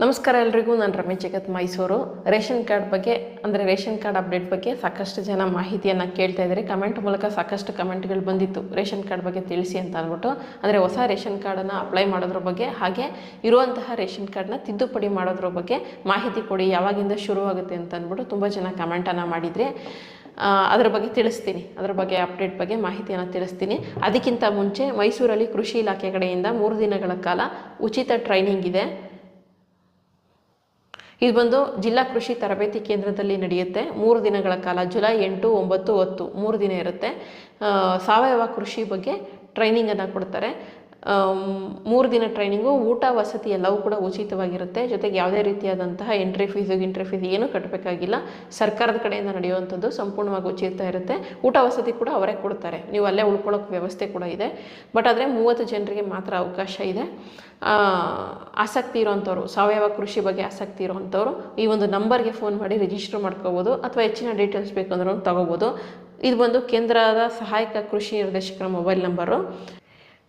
ನಮಸ್ಕಾರ ಎಲ್ರಿಗೂ, ನಾನು ರಮೇಶ್ ಜಗತ್ ಮೈಸೂರು. ರೇಷನ್ ಕಾರ್ಡ್ ಬಗ್ಗೆ, ಅಂದರೆ ರೇಷನ್ ಕಾರ್ಡ್ ಅಪ್ಡೇಟ್ ಬಗ್ಗೆ ಸಾಕಷ್ಟು ಜನ ಮಾಹಿತಿಯನ್ನು ಕೇಳ್ತಾ ಇದ್ದಾರೆ. ಕಮೆಂಟ್ ಮೂಲಕ ಸಾಕಷ್ಟು ಕಮೆಂಟ್ಗಳು ಬಂದಿತ್ತು. ರೇಷನ್ ಕಾರ್ಡ್ ಬಗ್ಗೆ ತಿಳಿಸಿ ಅಂತ ಅಂದ್ಬಿಟ್ಟು, ಅಂದರೆ ಹೊಸ ರೇಷನ್ ಕಾರ್ಡನ್ನು ಅಪ್ಲೈ ಮಾಡೋದ್ರ ಬಗ್ಗೆ, ಹಾಗೆ ಇರುವಂತಹ ರೇಷನ್ ಕಾರ್ಡನ್ನ ತಿದ್ದುಪಡಿ ಮಾಡೋದ್ರ ಬಗ್ಗೆ ಮಾಹಿತಿ ಕೊಡಿ, ಯಾವಾಗಿಂದ ಶುರುವಾಗುತ್ತೆ ಅಂತ ಅಂದ್ಬಿಟ್ಟು ತುಂಬ ಜನ ಕಮೆಂಟನ್ನು ಮಾಡಿದರೆ ಅದರ ಬಗ್ಗೆ ತಿಳಿಸ್ತೀನಿ. ಅದರ ಬಗ್ಗೆ ಅಪ್ಡೇಟ್ ಬಗ್ಗೆ ಮಾಹಿತಿಯನ್ನು ತಿಳಿಸ್ತೀನಿ. ಅದಕ್ಕಿಂತ ಮುಂಚೆ ಮೈಸೂರಲ್ಲಿ ಕೃಷಿ ಇಲಾಖೆ ಕಡೆಯಿಂದ ಮೂರು ದಿನಗಳ ಕಾಲ ಉಚಿತ ಟ್ರೈನಿಂಗ್ ಇದೆ. ಇದು ಬಂದು ಜಿಲ್ಲಾ ಕೃಷಿ ತರಬೇತಿ ಕೇಂದ್ರದಲ್ಲಿ ನಡೆಯುತ್ತೆ. ಮೂರು ದಿನಗಳ ಕಾಲ, ಜುಲೈ ಎಂಟು, ಒಂಬತ್ತು, ಹತ್ತು, ಮೂರು ದಿನ ಇರುತ್ತೆ. ಸಾವಯವ ಕೃಷಿ ಬಗ್ಗೆ ಟ್ರೈನಿಂಗನ್ನು ಕೊಡ್ತಾರೆ. ಮೂರು ದಿನ ಟ್ರೈನಿಂಗು ಊಟ, ವಸತಿ ಎಲ್ಲವೂ ಕೂಡ ಉಚಿತವಾಗಿರುತ್ತೆ. ಜೊತೆಗೆ ಯಾವುದೇ ರೀತಿಯಾದಂತಹ ಎಂಟ್ರಿ ಫೀಸು ಗಿಂಟ್ರಿ ಫೀಸ್ ಏನೂ ಕಟ್ಟಬೇಕಾಗಿಲ್ಲ. ಸರ್ಕಾರದ ಕಡೆಯಿಂದ ನಡೆಯುವಂಥದ್ದು ಸಂಪೂರ್ಣವಾಗಿ ಉಚಿತ ಇರುತ್ತೆ. ಊಟ, ವಸತಿ ಕೂಡ ಅವರೇ ಕೊಡ್ತಾರೆ. ನೀವು ಅಲ್ಲೇ ಉಳ್ಕೊಳ್ಳೋಕೆ ವ್ಯವಸ್ಥೆ ಕೂಡ ಇದೆ. ಬಟ್ ಆದರೆ ಮೂವತ್ತು ಜನರಿಗೆ ಮಾತ್ರ ಅವಕಾಶ ಇದೆ. ಆಸಕ್ತಿ ಇರೋವಂಥವ್ರು, ಸಾವಯವ ಕೃಷಿ ಬಗ್ಗೆ ಆಸಕ್ತಿ ಇರುವಂಥವ್ರು, ಈ ಒಂದು ನಂಬರ್ಗೆ ಫೋನ್ ಮಾಡಿ ರಿಜಿಸ್ಟರ್ ಮಾಡ್ಕೋಬೋದು, ಅಥವಾ ಹೆಚ್ಚಿನ ಡೀಟೇಲ್ಸ್ ಬೇಕಂದ್ರೂ ತಗೋಬೋದು. ಇದು ಬಂದು ಕೇಂದ್ರದ ಸಹಾಯಕ ಕೃಷಿ ನಿರ್ದೇಶಕರ mobile number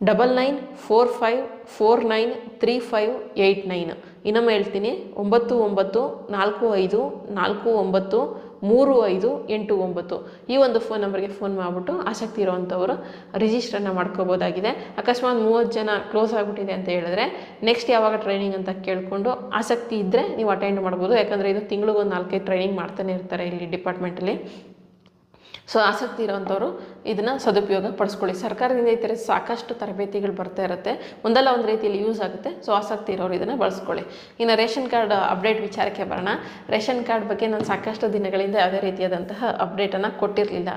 double nine four five four nine three five eight nine ಇನ್ನೊಮ್ಮೆ ಹೇಳ್ತೀನಿ, ಒಂಬತ್ತು ಒಂಬತ್ತು, ನಾಲ್ಕು ಐದು, ನಾಲ್ಕು ಒಂಬತ್ತು, ಮೂರು ಐದು, ಎಂಟು ಒಂಬತ್ತು. ಈ ಒಂದು ಫೋನ್ ನಂಬರ್ಗೆ ಫೋನ್ ಮಾಡಿಬಿಟ್ಟು ಆಸಕ್ತಿ ಇರೋವಂಥವರು ರಿಜಿಸ್ಟ್ರನ್ನ ಮಾಡ್ಕೋಬೋದಾಗಿದೆ. ಅಕಸ್ಮಾತ್ ಮೂವತ್ತು ಜನ ಕ್ಲೋಸ್ ಆಗಿಬಿಟ್ಟಿದೆ ಅಂತ ಹೇಳಿದ್ರೆ ನೆಕ್ಸ್ಟ್ ಯಾವಾಗ ಟ್ರೈನಿಂಗ್ ಅಂತ ಕೇಳಿಕೊಂಡು ಆಸಕ್ತಿ ಇದ್ದರೆ ನೀವು ಅಟೆಂಡ್ ಮಾಡ್ಬೋದು. ಯಾಕಂದರೆ ಇದು ತಿಂಗಳಿಗೊಂದು ನಾಲ್ಕೈದು ಟ್ರೈನಿಂಗ್ ಮಾಡ್ತಾನೆ ಇರ್ತಾರೆ ಇಲ್ಲಿ ಡಿಪಾರ್ಟ್ಮೆಂಟಲ್ಲಿ ಸೊ ಆಸಕ್ತಿ ಇರೋವಂಥವ್ರು ಇದನ್ನು ಸದುಪಯೋಗ ಪಡಿಸ್ಕೊಳ್ಳಿ. ಸರ್ಕಾರದಿಂದ ಈ ಥರ ಸಾಕಷ್ಟು ತರಬೇತಿಗಳು ಬರ್ತಾ ಇರುತ್ತೆ. ಒಂದಲ್ಲ ಒಂದು ರೀತಿಯಲ್ಲಿ ಯೂಸ್ ಆಗುತ್ತೆ. ಸೊ ಆಸಕ್ತಿ ಇರೋರು ಇದನ್ನು ಬಳಸ್ಕೊಳ್ಳಿ. ಇನ್ನು ರೇಷನ್ ಕಾರ್ಡ್ ಅಪ್ಡೇಟ್ ವಿಚಾರಕ್ಕೆ ಬರೋಣ. ರೇಷನ್ ಕಾರ್ಡ್ ಬಗ್ಗೆ ನಾನು ಸಾಕಷ್ಟು ದಿನಗಳಿಂದ ಯಾವುದೇ ರೀತಿಯಾದಂತಹ ಅಪ್ಡೇಟನ್ನು ಕೊಟ್ಟಿರಲಿಲ್ಲ.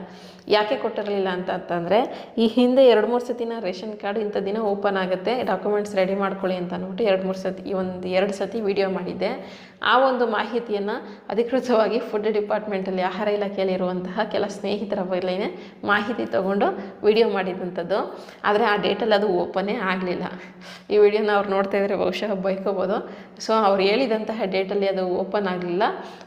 ಯಾಕೆ ಕೊಟ್ಟಿರಲಿಲ್ಲ ಅಂತ ಅಂತಂದರೆ, ಈ ಹಿಂದೆ ಎರಡು ಮೂರು ಸತಿನ ರೇಷನ್ ಕಾರ್ಡ್ ಇಂಥ ದಿನ ಓಪನ್ ಆಗುತ್ತೆ. ಡಾಕ್ಯುಮೆಂಟ್ಸ್ ರೆಡಿ ಮಾಡ್ಕೊಳ್ಳಿ ಅಂತ ಅಂದ್ಬಿಟ್ಟು ಎರಡು ಮೂರು ಸತಿ, ಈ ಒಂದು ಎರಡು ಸತಿ ವಿಡಿಯೋ ಮಾಡಿದ್ದೆ. ಆ ಒಂದು ಮಾಹಿತಿಯನ್ನು ಅಧಿಕೃತವಾಗಿ ಫುಡ್ ಡಿಪಾರ್ಟ್ಮೆಂಟಲ್ಲಿ ಆಹಾರ ಇಲಾಖೆಯಲ್ಲಿ ಇರುವಂತಹ ಕೆಲ ಸ್ನೇಹಿತರ ಬಗ್ಗೆನೇ ಮಾಹಿತಿ ತೊಗೊಂಡು ವಿಡಿಯೋ ಮಾಡಿದಂಥದ್ದು. ಆದರೆ ಆ ಡೇಟಲ್ಲಿ ಅದು ಓಪನೇ ಆಗಲಿಲ್ಲ. ಈ ವಿಡಿಯೋನ ಅವ್ರು ನೋಡ್ತಾ ಇದ್ರೆ ಬಹುಶಃ ಬೈಕೋಬೋದು. ಸೊ ಅವ್ರು ಹೇಳಿದಂತಹ ಡೇಟಲ್ಲಿ ಅದು ಓಪನ್ ಆಗಲಿಲ್ಲ.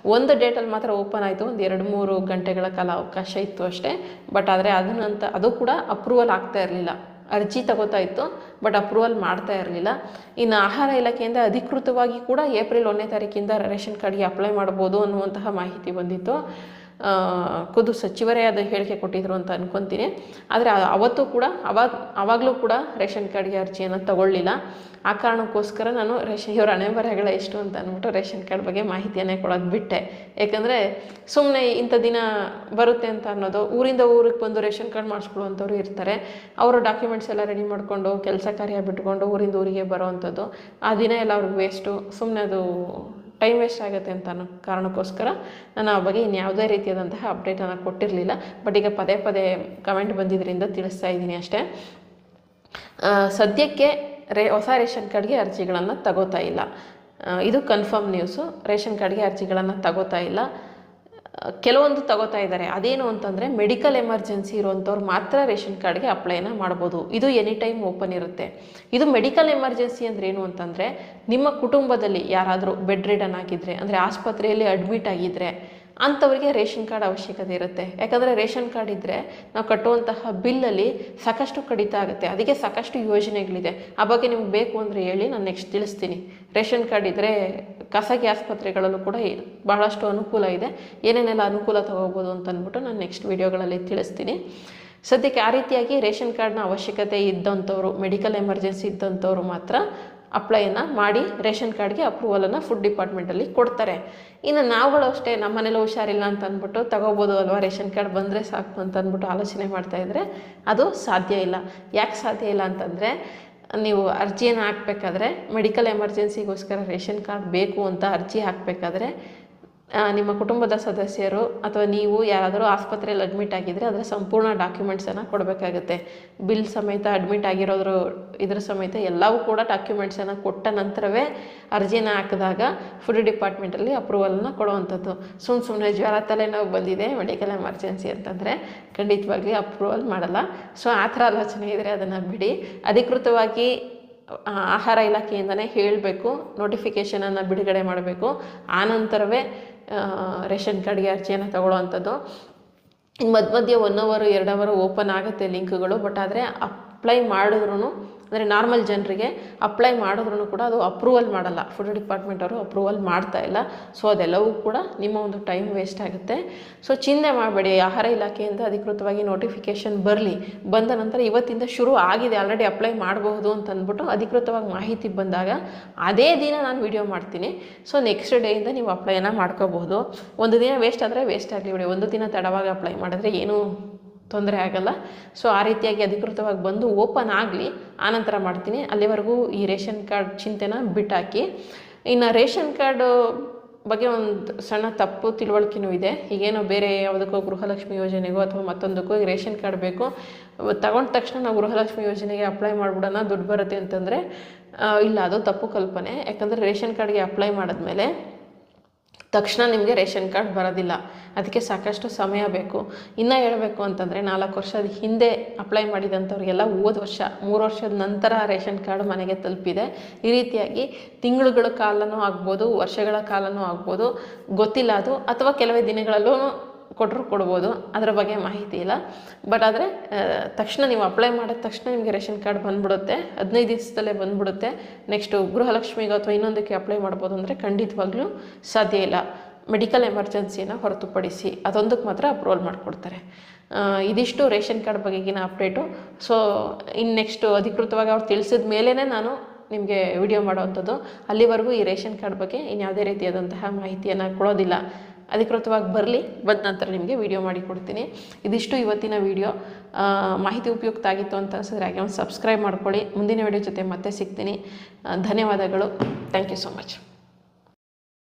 ಒಂದು ಡೇಟಲ್ಲಿ ಮಾತ್ರ ಓಪನ್ ಆಯಿತು. ಒಂದು ಎರಡು ಮೂರು ಗಂಟೆಗಳ ಕಾಲ ಅವಕಾಶ ಇತ್ತು ಅಷ್ಟೇ. ಬಟ್ ಆದರೆ ಅದನ್ನಂತ ಅದು ಕೂಡ ಅಪ್ರೂವಲ್ ಆಗ್ತಾ ಇರಲಿಲ್ಲ. ಅರ್ಜಿ ತಗೋತಾ ಇತ್ತು ಬಟ್ ಅಪ್ರೂವಲ್ ಮಾಡ್ತಾ ಇರಲಿಲ್ಲ. ಇನ್ನು ಆಹಾರ ಇಲಾಖೆಯಿಂದ ಅಧಿಕೃತವಾಗಿ ಕೂಡ ಏಪ್ರಿಲ್ ಒಂದನೇ ತಾರೀಕಿಂದ ರೇಷನ್ ಕಾರ್ಡ್ಗೆ ಅಪ್ಲೈ ಮಾಡ್ಬೋದು ಅನ್ನುವಂತಹ ಮಾಹಿತಿ ಬಂದಿತ್ತು. ಖುದ್ದು ಸಚಿವರೇ ಅದು ಹೇಳಿಕೆ ಕೊಟ್ಟಿದ್ರು ಅಂತ ಅನ್ಕೊತೀನಿ. ಆದರೆ ಅವತ್ತು ಕೂಡ, ಅವಾಗ ಆವಾಗಲೂ ಕೂಡ ರೇಷನ್ ಕಾರ್ಡ್ಗೆ ಅರ್ಜಿಯನ್ನು ತಗೊಳ್ಳಿಲ್ಲ. ಆ ಕಾರಣಕ್ಕೋಸ್ಕರ ನಾನು ರೇಷನ್ ಇವ್ರ ಹಣೆ ಬರಹಗಳ ಎಷ್ಟು ಅಂತ ಅಂದ್ಬಿಟ್ಟು ರೇಷನ್ ಕಾರ್ಡ್ ಬಗ್ಗೆ ಮಾಹಿತಿಯನ್ನೇ ಕೊಡೋದು ಬಿಟ್ಟೆ. ಯಾಕಂದರೆ ಸುಮ್ಮನೆ ಇಂಥ ದಿನ ಬರುತ್ತೆ ಅಂತ ಅನ್ನೋದು, ಊರಿಂದ ಊರಿಗೆ ಬಂದು ರೇಷನ್ ಕಾರ್ಡ್ ಮಾಡಿಸ್ಕೊಳ್ಳುವಂಥವ್ರು ಇರ್ತಾರೆ. ಅವರು ಡಾಕ್ಯುಮೆಂಟ್ಸ್ ಎಲ್ಲ ರೆಡಿ ಮಾಡಿಕೊಂಡು, ಕೆಲಸ ಕಾರ್ಯ ಬಿಟ್ಕೊಂಡು ಊರಿಂದ ಊರಿಗೆ ಬರೋವಂಥದ್ದು, ಆ ದಿನ ಎಲ್ಲ ಅವ್ರಿಗೆ ವೇಸ್ಟು ಸುಮ್ಮನೆ ಅದು ಟೈಮ್ ವೇಸ್ಟ್ ಆಗುತ್ತೆ ಅಂತ ಅನ್ನೋ ಕಾರಣಕ್ಕೋಸ್ಕರ. ನಾನು ಆ ಬಗ್ಗೆ ಇನ್ಯಾವುದೇ ರೀತಿಯಾದಂತಹ ಅಪ್ಡೇಟನ್ನು ಕೊಟ್ಟಿರಲಿಲ್ಲ. ಬಟ್ ಈಗ ಪದೇ ಪದೇ ಕಮೆಂಟ್ ಬಂದಿದ್ದರಿಂದ ತಿಳಿಸ್ತಾ ಇದ್ದೀನಿ ಅಷ್ಟೇ. ಸದ್ಯಕ್ಕೆ ರೇ, ಹೊಸ ರೇಷನ್ ಕಾರ್ಡ್ಗೆ ಅರ್ಜಿಗಳನ್ನು ತಗೋತಾ ಇಲ್ಲ. ಇದು ಕನ್ಫರ್ಮ್ ನ್ಯೂಸು ರೇಷನ್ ಕಾರ್ಡ್ಗೆ ಅರ್ಜಿಗಳನ್ನು ತಗೋತಾ ಇಲ್ಲ. ಕೆಲವೊಂದು ತಗೋತಾ ಇದ್ದಾರೆ. ಅದೇನು ಅಂತಂದರೆ ಮೆಡಿಕಲ್ ಎಮರ್ಜೆನ್ಸಿ ಇರುವಂಥವ್ರು ಮಾತ್ರ ರೇಷನ್ ಕಾರ್ಡ್ಗೆ ಅಪ್ಲೈನ ಮಾಡ್ಬೋದು. ಇದು ಎನಿ ಟೈಮ್ ಓಪನ್ ಇರುತ್ತೆ. ಇದು ಮೆಡಿಕಲ್ ಎಮರ್ಜೆನ್ಸಿ ಅಂದ್ರೆ ಏನು ಅಂತಂದರೆ ನಿಮ್ಮ ಕುಟುಂಬದಲ್ಲಿ ಯಾರಾದರೂ ಬೆಡ್ ರಿಡನ್ ಆಗಿದ್ದರೆ ಅಂದರೆ ಆಸ್ಪತ್ರೆಯಲ್ಲಿ ಅಡ್ಮಿಟ್ ಆಗಿದ್ದರೆ ಅಂಥವರಿಗೆ ರೇಷನ್ ಕಾರ್ಡ್ ಅವಶ್ಯಕತೆ ಇರುತ್ತೆ. ಯಾಕಂದರೆ ರೇಷನ್ ಕಾರ್ಡ್ ಇದ್ದರೆ ನಾವು ಕಟ್ಟುವಂತಹ ಬಿಲ್ಲಲ್ಲಿ ಸಾಕಷ್ಟು ಕಡಿತ ಆಗುತ್ತೆ. ಅದಕ್ಕೆ ಸಾಕಷ್ಟು ಯೋಜನೆಗಳಿದೆ. ಆ ಬಗ್ಗೆ ನಿಮ್ಗೆ ಬೇಕು ಅಂದರೆ ಹೇಳಿ ನಾನು ನೆಕ್ಸ್ಟ್ ತಿಳಿಸ್ತೀನಿ. ರೇಷನ್ ಕಾರ್ಡ್ ಇದ್ದರೆ ಖಾಸಗಿ ಆಸ್ಪತ್ರೆಗಳಲ್ಲೂ ಕೂಡ ಬಹಳಷ್ಟು ಅನುಕೂಲ ಇದೆ. ಏನೇನೆಲ್ಲ ಅನುಕೂಲ ತಗೋಬೋದು ಅಂತ ಅಂದ್ಬಿಟ್ಟು ನಾನು ನೆಕ್ಸ್ಟ್ ವೀಡಿಯೋಗಳಲ್ಲಿ ತಿಳಿಸ್ತೀನಿ. ಸದ್ಯಕ್ಕೆ ಆ ರೀತಿಯಾಗಿ ರೇಷನ್ ಕಾರ್ಡ್ನ ಅವಶ್ಯಕತೆ ಇದ್ದಂಥವ್ರು ಮೆಡಿಕಲ್ ಎಮರ್ಜೆನ್ಸಿ ಇದ್ದಂಥವ್ರು ಮಾತ್ರ ಅಪ್ಲೈಯನ್ನು ಮಾಡಿ ರೇಷನ್ ಕಾರ್ಡ್ಗೆ ಅಪ್ರೂವಲನ್ನು ಫುಡ್ ಡಿಪಾರ್ಟ್ಮೆಂಟಲ್ಲಿ ಕೊಡ್ತಾರೆ. ಇನ್ನು ನಾವುಗಳು ಅಷ್ಟೇ ನಮ್ಮ ಮನೇಲಿ ಹುಷಾರಿಲ್ಲ ಅಂತ ಅಂದ್ಬಿಟ್ಟು ತಗೋಬೋದು ಅಲ್ವಾ ರೇಷನ್ ಕಾರ್ಡ್ ಬಂದರೆ ಸಾಕು ಅಂತ ಅಂದ್ಬಿಟ್ಟು ಆಲೋಚನೆ ಮಾಡ್ತಾ ಇದ್ದರೆ ಅದು ಸಾಧ್ಯ ಇಲ್ಲ. ಯಾಕೆ ಸಾಧ್ಯ ಇಲ್ಲ ಅಂತಂದರೆ ನೀವು ಅರ್ಜಿಯನ್ನು ಹಾಕಬೇಕಾದ್ರೆ ಮೆಡಿಕಲ್ ಎಮರ್ಜೆನ್ಸಿಗೋಸ್ಕರ ರೇಷನ್ ಕಾರ್ಡ್ ಬೇಕು ಅಂತ ಅರ್ಜಿ ಹಾಕಬೇಕಾದ್ರೆ ನಿಮ್ಮ ಕುಟುಂಬದ ಸದಸ್ಯರು ಅಥವಾ ನೀವು ಯಾರಾದರೂ ಆಸ್ಪತ್ರೆಯಲ್ಲಿ ಅಡ್ಮಿಟ್ ಆಗಿದ್ದರೆ ಅದರ ಸಂಪೂರ್ಣ ಡಾಕ್ಯುಮೆಂಟ್ಸನ್ನು ಕೊಡಬೇಕಾಗುತ್ತೆ. ಬಿಲ್ ಸಮೇತ ಅಡ್ಮಿಟ್ ಆಗಿರೋದ್ರ ಇದ್ರ ಸಮೇತ ಎಲ್ಲವೂ ಕೂಡ ಡಾಕ್ಯುಮೆಂಟ್ಸನ್ನು ಕೊಟ್ಟ ನಂತರವೇ ಅರ್ಜಿನ ಹಾಕಿದಾಗ ಫುಡ್ ಡಿಪಾರ್ಟ್ಮೆಂಟಲ್ಲಿ ಅಪ್ರೂವಲ್ನ ಕೊಡುವಂಥದ್ದು. ಸುಮ್ಮನೆ ಸುಮ್ಮನೆ ಜ್ವರ ತಲೆನೋವು ಬಂದಿದೆ ಮೆಡಿಕಲ್ ಎಮರ್ಜೆನ್ಸಿ ಅಂತಂದರೆ ಖಂಡಿತವಾಗ್ಲಿ ಅಪ್ರೂವಲ್ ಮಾಡಲ್ಲ. ಸೊ ಆ ಥರ ಆಲೋಚನೆ ಇದ್ದರೆ ಅದನ್ನು ಬಿಡಿ. ಅಧಿಕೃತವಾಗಿ ಆಹಾರ ಇಲಾಖೆಯಿಂದನೇ ಹೇಳಬೇಕು ನೋಟಿಫಿಕೇಷನನ್ನು ಬಿಡುಗಡೆ ಮಾಡಬೇಕು. ಆನಂತರವೇ ರೇಷನ್ ಕಾರ್ಡ್ಗೆ ಅರ್ಜಿಯನ್ನು ತಗೊಳ್ಳೋವಂಥದ್ದು. ಇನ್ನು ಮಧ್ಯ ಮಧ್ಯೆ ಒನ್ ಅವರು ಎರಡು ಅವರು ಓಪನ್ ಆಗುತ್ತೆ ಲಿಂಕ್ಗಳು ಬಟ್ ಆದರೆ ಅಪ್ಲೈ ಮಾಡಿದ್ರೂ ಅಂದರೆ ನಾರ್ಮಲ್ ಜನರಿಗೆ ಅಪ್ಲೈ ಮಾಡಿದ್ರೂ ಕೂಡ ಅದು ಅಪ್ರೂವಲ್ ಮಾಡಲ್ಲ. ಫುಡ್ ಡಿಪಾರ್ಟ್ಮೆಂಟ್ ಅವರು ಅಪ್ರೂವಲ್ ಮಾಡ್ತಾ ಇಲ್ಲ. ಸೊ ಅದೆಲ್ಲವೂ ಕೂಡ ನಿಮ್ಮ ಒಂದು ಟೈಮ್ ವೇಸ್ಟ್ ಆಗುತ್ತೆ. ಸೊ ಚಿಂತೆ ಮಾಡಬೇಡಿ. ಆಹಾರ ಇಲಾಖೆಯಿಂದ ಅಧಿಕೃತವಾಗಿ ನೋಟಿಫಿಕೇಷನ್ ಬರಲಿ. ಬಂದ ನಂತರ ಇವತ್ತಿಂದ ಶುರು ಆಗಿದೆ. ಆಲ್ರೆಡಿ ಅಪ್ಲೈ ಮಾಡಬಹುದು ಅಂತ ಅಂದ್ಬಿಟ್ಟು ಅಧಿಕೃತವಾಗಿ ಮಾಹಿತಿ ಬಂದಾಗ ಅದೇ ದಿನ ನಾನು ವಿಡಿಯೋ ಮಾಡ್ತೀನಿ. ಸೊ ನೆಕ್ಸ್ಟ್ ಡೇಯಿಂದ ನೀವು ಅಪ್ಲೈನ ಮಾಡ್ಕೋಬಹುದು. ಒಂದು ದಿನ ವೇಸ್ಟ್ ಆದರೆ ವೇಸ್ಟ್ ಆಗಲಿ ಬಿಡಿ. ಒಂದು ದಿನ ತಡವಾಗಿ ಅಪ್ಲೈ ಮಾಡಿದ್ರೆ ಏನೂ ತೊಂದರೆ ಆಗಲ್ಲ. ಸೊ ಆ ರೀತಿಯಾಗಿ ಅಧಿಕೃತವಾಗಿ ಬಂದು ಓಪನ್ ಆಗಲಿ, ಆನಂತರ ಮಾಡ್ತೀನಿ. ಅಲ್ಲಿವರೆಗೂ ಈ ರೇಷನ್ ಕಾರ್ಡ್ ಚಿಂತೆನ ಬಿಟ್ಟಾಕಿ. ಇನ್ನು ರೇಷನ್ ಕಾರ್ಡು ಬಗ್ಗೆ ಒಂದು ಸಣ್ಣ ತಪ್ಪು ತಿಳುವಳಿಕೆನೂ ಇದೆ. ಈಗೇನೋ ಬೇರೆ ಯಾವುದಕ್ಕೋ ಗೃಹಲಕ್ಷ್ಮಿ ಯೋಜನೆಗೋ ಅಥವಾ ಮತ್ತೊಂದಕ್ಕೋ ಈಗ ರೇಷನ್ ಕಾರ್ಡ್ ಬೇಕು. ತಗೊಂಡ ತಕ್ಷಣ ನಾವು ಗೃಹಲಕ್ಷ್ಮಿ ಯೋಜನೆಗೆ ಅಪ್ಲೈ ಮಾಡಿಬಿಡೋಣ, ದುಡ್ಡು ಬರುತ್ತೆ ಅಂತಂದರೆ ಇಲ್ಲ, ಅದು ತಪ್ಪು ಕಲ್ಪನೆ. ಯಾಕಂದರೆ ರೇಷನ್ ಕಾರ್ಡ್ಗೆ ಅಪ್ಲೈ ಮಾಡಿದ್ಮೇಲೆ ತಕ್ಷಣ ನಿಮಗೆ ರೇಷನ್ ಕಾರ್ಡ್ ಬರೋದಿಲ್ಲ. ಅದಕ್ಕೆ ಸಾಕಷ್ಟು ಸಮಯ ಬೇಕು. ಇನ್ನು ಹೇಳಬೇಕು ಅಂತಂದರೆ ನಾಲ್ಕು ವರ್ಷದ ಹಿಂದೆ ಅಪ್ಲೈ ಮಾಡಿದಂಥವ್ರಿಗೆಲ್ಲ ಹೋದ ವರ್ಷ, ಮೂರು ವರ್ಷದ ನಂತರ ರೇಷನ್ ಕಾರ್ಡ್ ಮನೆಗೆ ತಲುಪಿದೆ. ಈ ರೀತಿಯಾಗಿ ತಿಂಗಳುಗಳ ಕಾಲನೂ ಆಗ್ಬೋದು, ವರ್ಷಗಳ ಕಾಲನೂ ಆಗ್ಬೋದು. ಗೊತ್ತಿಲ್ಲ ಅದು, ಅಥವಾ ಕೆಲವೇ ದಿನಗಳಲ್ಲೂ ಕೊಟ್ಟರು ಕೊಡ್ಬೋದು. ಅದರ ಬಗ್ಗೆ ಮಾಹಿತಿ ಇಲ್ಲ. ಬಟ್ ಆದರೆ ತಕ್ಷಣ ನೀವು ಅಪ್ಲೈ ಮಾಡಿದ ತಕ್ಷಣ ನಿಮಗೆ ರೇಷನ್ ಕಾರ್ಡ್ ಬಂದ್ಬಿಡುತ್ತೆ. ಹದಿನೈದು ದಿವಸದಲ್ಲೇ ಬಂದ್ಬಿಡುತ್ತೆ. ನೆಕ್ಸ್ಟು ಗೃಹಲಕ್ಷ್ಮಿಗೆ ಅಥವಾ ಇನ್ನೊಂದಕ್ಕೆ ಅಪ್ಲೈ ಮಾಡ್ಬೋದು ಅಂದರೆ ಖಂಡಿತವಾಗ್ಲೂ ಸಾಧ್ಯ ಇಲ್ಲ. ಮೆಡಿಕಲ್ ಎಮರ್ಜೆನ್ಸಿನ ಹೊರತುಪಡಿಸಿ ಅದೊಂದಕ್ಕೆ ಮಾತ್ರ ಅಪ್ರೂವಲ್ ಮಾಡಿಕೊಡ್ತಾರೆ. ಇದಿಷ್ಟು ರೇಷನ್ ಕಾರ್ಡ್ ಬಗೆಗಿನ ಅಪ್ಡೇಟು. ಸೊ ಇನ್ನು ನೆಕ್ಸ್ಟು ಅಧಿಕೃತವಾಗಿ ಅವ್ರು ತಿಳಿಸಿದ ಮೇಲೇ ನಾನು ನಿಮಗೆ ವಿಡಿಯೋ ಮಾಡೋವಂಥದ್ದು. ಅಲ್ಲಿವರೆಗೂ ಈ ರೇಷನ್ ಕಾರ್ಡ್ ಬಗ್ಗೆ ಇನ್ಯಾವುದೇ ರೀತಿಯಾದಂತಹ ಮಾಹಿತಿಯನ್ನು ಕೊಡೋದಿಲ್ಲ. ಅಧಿಕೃತವಾಗಿ ಬರಲಿ, ಬಂದ ನಂತರ ನಿಮಗೆ ವಿಡಿಯೋ ಮಾಡಿ ಕೊಡ್ತೀನಿ. ಇದಿಷ್ಟು ಇವತ್ತಿನ ವಿಡಿಯೋ. ಮಾಹಿತಿ ಉಪಯುಕ್ತ ಆಗಿತ್ತು ಅಂತ ಅನ್ಸಿದ್ರೆ ಹಾಗೆ ಒಂದು ಸಬ್ಸ್ಕ್ರೈಬ್ ಮಾಡ್ಕೊಳ್ಳಿ. ಮುಂದಿನ ವಿಡಿಯೋ ಜೊತೆ ಮತ್ತೆ ಸಿಗ್ತೀನಿ. ಧನ್ಯವಾದಗಳು. Thank you so much.